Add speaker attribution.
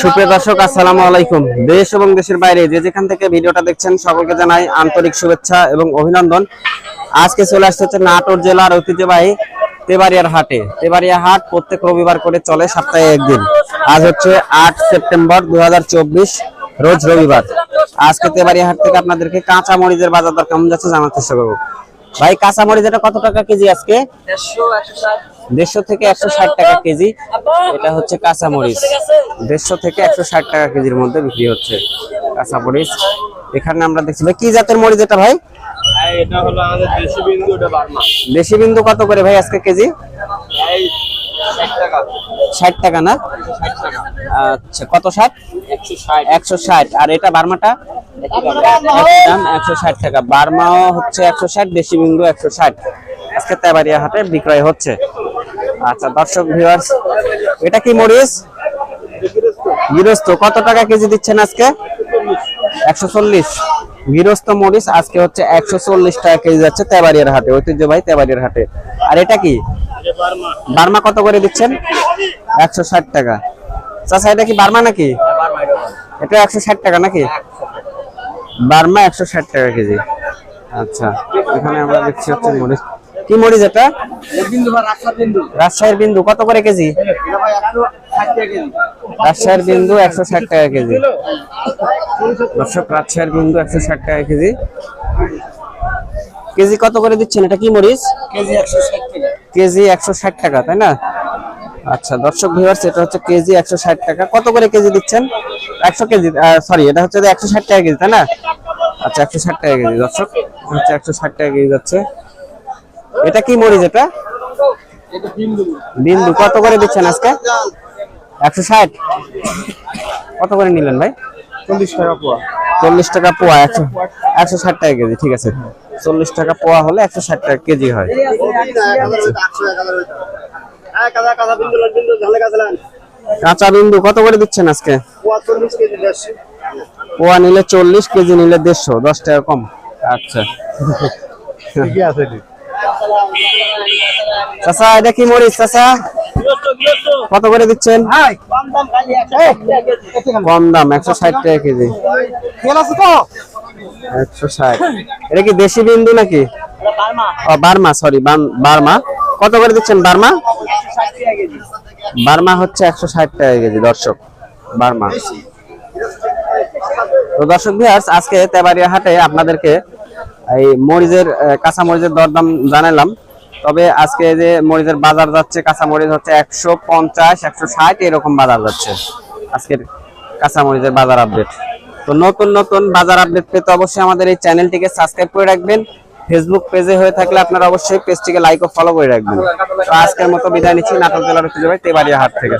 Speaker 1: সুপ্রিয় দর্শক, আসসালামু আলাইকুম। দেশ এবং দেশের বাইরে যে যেখান থেকে ভিডিওটা দেখছেন, সকলকে জানাই আন্তরিক শুভেচ্ছা এবং অভিনন্দন। আজকে চলে আসতে হচ্ছে নাটোর জেলার ঐতিহ্যবাহী তেবাড়িয়ার হাটে। তেবাড়িয়া হাট প্রত্যেক রবিবার করে চলে, সপ্তাহে একদিন। আজ হচ্ছে আট সেপ্টেম্বর দু হাজার চব্বিশ, রোজ রবিবার। আজকে তেবাড়িয়া হাট থেকে আপনাদেরকে কাঁচা মরিচের বাজার দর কেমন যাচ্ছে জানার চেষ্টা করব। ভাই কাঁচামরিচ এটা কত টাকা কেজি আজকে? দেড়শো থেকে একশো ষাট টাকা কেজি। এটা হচ্ছে কাঁচামরিচ। দেড়শো থেকে একশো ষাট টাকা কেজির মধ্যে বিক্রি হচ্ছে কাঁচামরিচ। এখানে আমরা দেখছি ভাই কি জাতের মরিচ এটা ভাই?
Speaker 2: এটা হলো আমাদের দেশি বিন্দু এটা বার্মা।
Speaker 1: দেশি বিন্দু কত করে ভাই আজকে কেজি?
Speaker 2: এই ষাট টাকা।
Speaker 1: না? আচ্ছা কত ষাট?
Speaker 2: একশো ষাট।
Speaker 1: আর এটা বার্মাটা?
Speaker 2: দাম।
Speaker 1: একশো ষাট টাকা। বার্মাও হচ্ছে একশো ষাট দেশি বিন্দু একশো ষাট। আজকে তেবাড়িয়া হাটে বিক্রয় হচ্ছে। আচ্ছা দর্শক ভিউয়ার্স এটা কি মরিচ? গৃহস্থ কত টাকা কেজি দিচ্ছেন আজকে? একশো চল্লিশ। গৃহস্থ মরিচ আজকে হচ্ছে একশো চল্লিশ টাকা কেজি যাচ্ছে তেবাড়িয়ার হাটে, ঐতিহ্যবাহী তেবাড়িয়ার হাটে। আর এটা কি?
Speaker 2: বার্মা
Speaker 1: কত করে দিচ্ছেন? একশো ষাট টাকা। চাচা, এটা কি বার্মা নাকি?
Speaker 2: এটা
Speaker 1: একশো ষাট টাকা নাকি? বার্মা একশো ষাট টাকা কেজি। আচ্ছা এখানে আমরা দেখছি হচ্ছে মরিচ। কি মরিচ এটা? রাজশাহীর বিন্দু, কত করে কেজি? রাজশাহীর বিন্দু একশো ষাট টাকা কেজি। দর্শক রাজশাহীর বিন্দু একশো ষাট টাকা কেজি। কেজি কত করে দিচ্ছেন? এটা কি মরিচ?
Speaker 2: কেজি একশো ষাট টাকা।
Speaker 1: কেজি একশো ষাট টাকা তাই না? আচ্ছা দর্শক ভিউয়ার্স এটা হচ্ছে কেজি একশো ষাট টাকা। কত করে কেজি দিচ্ছেন? একশো কেজি সরি এটা হচ্ছে একশো ষাট টাকা কেজি তাই না? আচ্ছা একশো ষাট টাকা কেজি। দর্শক হচ্ছে একশো ষাট টাকা কেজি যাচ্ছে। এটা কি মরিচ এটা?
Speaker 2: এটা বিন্দু।
Speaker 1: বিন্দু কত করে দিচ্ছেন আজকে? একশো ষাট? কত করে নিলেন ভাই?
Speaker 2: চল্লিশ টাকা পোয়া।
Speaker 1: চল্লিশ টাকা পোয়া একশো একশো ষাট টাকা কেজি ঠিক আছে? চল্লিশ টাকা পোয়া হলে একশো ষাট টাকা কেজি হয়। কাঁচা বিন্দু কত করে দিচ্ছেন আজকে? পোয়া নিলে চল্লিশ কেজি নিলে দেড়শো দশ টাকা কম। আচ্ছা। চাচা এটা কি মরিচ চাচা? কত করে দিচ্ছেন? কম দাম একশো ষাট টাকা কেজি। একশো ষাট এটা কি দেশি বিন্দু নাকি? ও বার্মা সরি বার্মা। কত করে দিচ্ছেন বার্মা? বার্মা হচ্ছে একশো ষাট টাকা কেজি দর্শক। বার্মা। তো দর্শক ভিউয়ার্স আজকে তেবাড়িয়া হাটে আপনাদেরকে এই মরিচের কাঁচা মরিচের দরদাম জানালাম। তবে আজকে যে মরিচের বাজার যাচ্ছে কাঁচা মরিচ হচ্ছে একশো পঞ্চাশ, একশো ষাট, এরকম বাজার যাচ্ছে আজকের কাঁচা মরিচের বাজার আপডেট। তো নতুন নতুন বাজার আপডেট পেতে অবশ্যই আমাদের এই চ্যানেলটিকে সাবস্ক্রাইব করে রাখবেন। ফেসবুক পেজে হয়ে থাকলে আপনারা অবশ্যই পেজটিকে লাইক ও ফলো করে রাখবেন। তো আজকের মতো বিদায় নিচ্ছি, নাটক জেলার তেবাড়িয়া হাট থেকে।